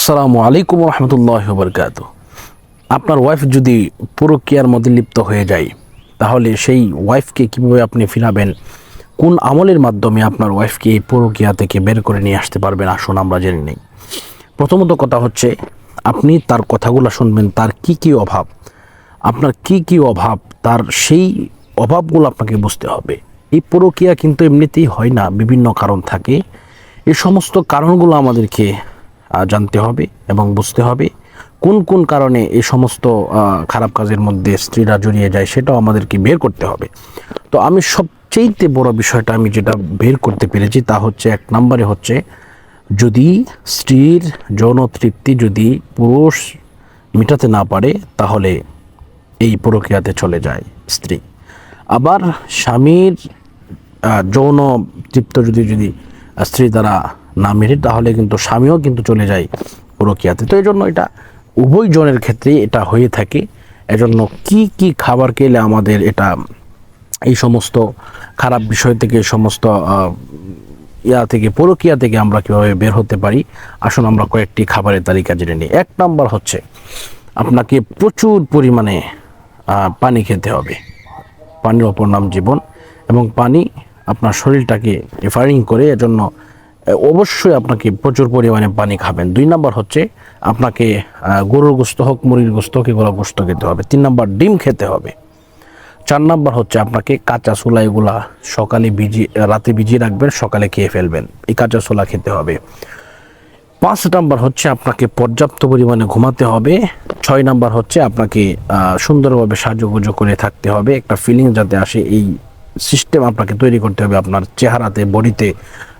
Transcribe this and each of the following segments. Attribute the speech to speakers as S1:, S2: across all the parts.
S1: আসসালামু আলাইকুম রহমতুল্লাহ বরকাত আপনার ওয়াইফ যদি পুরো কেয়ার মধ্যে লিপ্ত হয়ে যায়, তাহলে সেই ওয়াইফকে কীভাবে আপনি ফিরাবেন? কোন আমলের মাধ্যমে আপনার ওয়াইফকে এই পুরো কেয়া থেকে বের করে নিয়ে আসতে পারবেন? আসুন, আমরা জেনে নিই। প্রথমত কথা হচ্ছে, আপনি তার কথাগুলো শুনবেন, তার কি কি অভাব? আপনার কি কি অভাব? তার সেই অভাবগুলো আপনাকে বুঝতে হবে। এই প্রক্রিয়া কিন্তু এমনিতেই হয় না, বিভিন্ন কারণ থাকে। এই সমস্ত কারণগুলো আমাদেরকে জানতে হবে এবং বুঝতে হবে কোন কোন কারণে এই সমস্ত খারাপ কাজের মধ্যে স্ত্রীরা জড়িয়ে যায় সেটাও আমাদেরকে বের করতে হবে। তো আমি সবচেয়েতে বড় বিষয়টা আমি যেটা বের করতে পেরেছি তা হচ্ছে এক নম্বরে হচ্ছে যদি স্ত্রীর যৌন তৃপ্তি যদি পুরুষ মেটাতে না পারে তাহলে এই প্রক্রিয়াতে চলে যায় স্ত্রী। আবার স্বামীর যৌন তৃপ্ত যদি যদি স্ত্রী দ্বারা না মেটে তাহলে কিন্তু স্বামীও কিন্তু চলে যায় প্রক্রিয়াতে তো এই জন্য এটা উভয় জনের ক্ষেত্রেই এটা হয়ে থাকে। এজন্য কি কি খাবার খেলে আমাদের এটা, এই সমস্ত খারাপ বিষয় থেকে সমস্ত ইয়া থেকে, পরকিয়া থেকে আমরা কীভাবে বের হতে পারি? আসুন আমরা কয়েকটি খাবারের তালিকা জেনে নিই। এক নাম্বার হচ্ছে, আপনাকে প্রচুর পরিমাণে পানি খেতে হবে। পানির অপর নাম জীবন এবং পানি আপনার শরীরটাকে রিফারিং করে। এজন্য অবশ্যই আপনাকে প্রচুর পরিমাণে পানি খাবেন। দুই নাম্বার হচ্ছে আপনাকে গরুর গোস্ত হোক, মুরগির গোস্ত হোক, এগুলো গোস্ত খেতে হবে। তিন নাম্বার ডিম খেতে হবে। চার নাম্বার হচ্ছে আপনাকে কাঁচা ছোলা এগুলা সকালে ভিজিয়ে রাতে ভিজিয়ে রাখবেন, সকালে খেয়ে ফেলবেন। এই কাঁচা ছোলা খেতে হবে। পাঁচ নাম্বার হচ্ছে আপনাকে পর্যাপ্ত পরিমাণে ঘুমাতে হবে। ছয় নাম্বার হচ্ছে আপনাকে সুন্দরভাবে সাজুগুজু করে থাকতে হবে। একটা ফিলিং যাতে আসে এই সিস্টেম আপনাকে তৈরি করতে হবে, আপনার চেহারাতে, বডিতে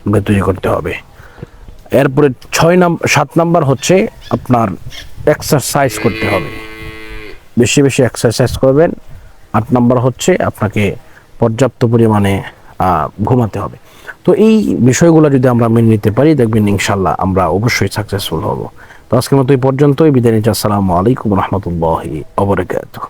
S1: আপনাকে তৈরি করতে হবে। এরপরে ছয় নাম্বার সাত নাম্বার হচ্ছে আপনার এক্সারসাইজ করতে হবে। বেশি বেশি এক্সারসাইজ করবেন। আট নাম্বার হচ্ছে আপনাকে পর্যাপ্ত পরিমাণে ঘুমাতে হবে। তো এই বিষয়গুলো যদি আমরা মেনে নিতে পারি, দেখবেন ইনশাল্লাহ আমরা অবশ্যই সাকসেসফুল হব। তো আজকের মতো এই পর্যন্তই। বিদায় নিচ্ছি। আসসালামু আলাইকুম রহমতুল্লাহি অবরাকাতুহ